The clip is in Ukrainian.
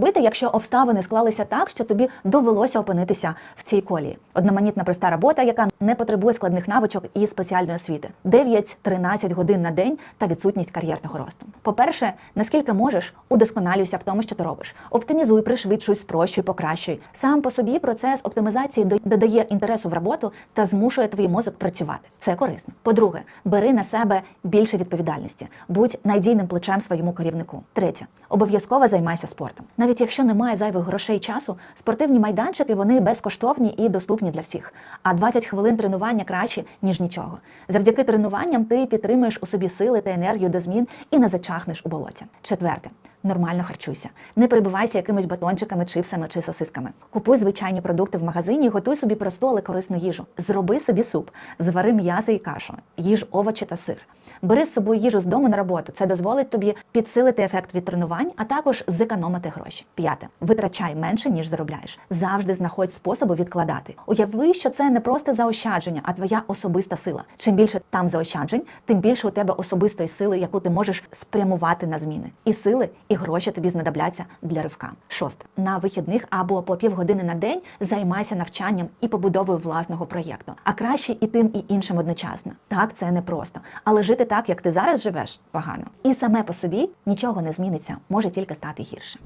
Робити, якщо обставини склалися так, що тобі довелося опинитися в цій колії. Одноманітна проста робота, яка не потребує складних навичок і спеціальної освіти. 9-13 годин на день та відсутність кар'єрного росту. По-перше, наскільки можеш, удосконалюйся в тому, що ти робиш. Оптимізуй, пришвидшуй, спрощуй, покращуй. Сам по собі процес оптимізації додає інтересу в роботу та змушує твій мозок працювати. Це корисно. По-друге, бери на себе більше відповідальності, будь надійним плечем своєму керівнику. Третє, обов'язково займайся спортом. Навіть якщо немає зайвих грошей часу, спортивні майданчики вони безкоштовні і доступні для всіх. А 20 хвилин тренування краще ніж нічого. Завдяки тренуванням ти підтримуєш у собі сили та енергію до змін і не зачахнеш у болоті. Четверте. Нормально харчуйся. Не перебивайся якимись батончиками, чипсами чи сосисками. Купуй звичайні продукти в магазині і готуй собі просту, але корисну їжу. Зроби собі суп, звари м'ясо і кашу, їж овочі та сир. Бери з собою їжу з дому на роботу. Це дозволить тобі підсилити ефект від тренувань, а також зекономити гроші. П'яте. Витрачай менше, ніж заробляєш. Завжди знаходь способи відкладати. Уяви, що це не просто заощадження, а твоя особиста сила. Чим більше там заощаджень, тим більше у тебе особистої сили, яку ти можеш спрямувати на зміни. І сили, гроші тобі знадобляться для ривка. Шосте. На вихідних або по півгодини на день займайся навчанням і побудовою власного проєкту. А краще і тим, і іншим одночасно. Так, це непросто. Але жити так, як ти зараз живеш, погано. І саме по собі нічого не зміниться, може тільки стати гірше.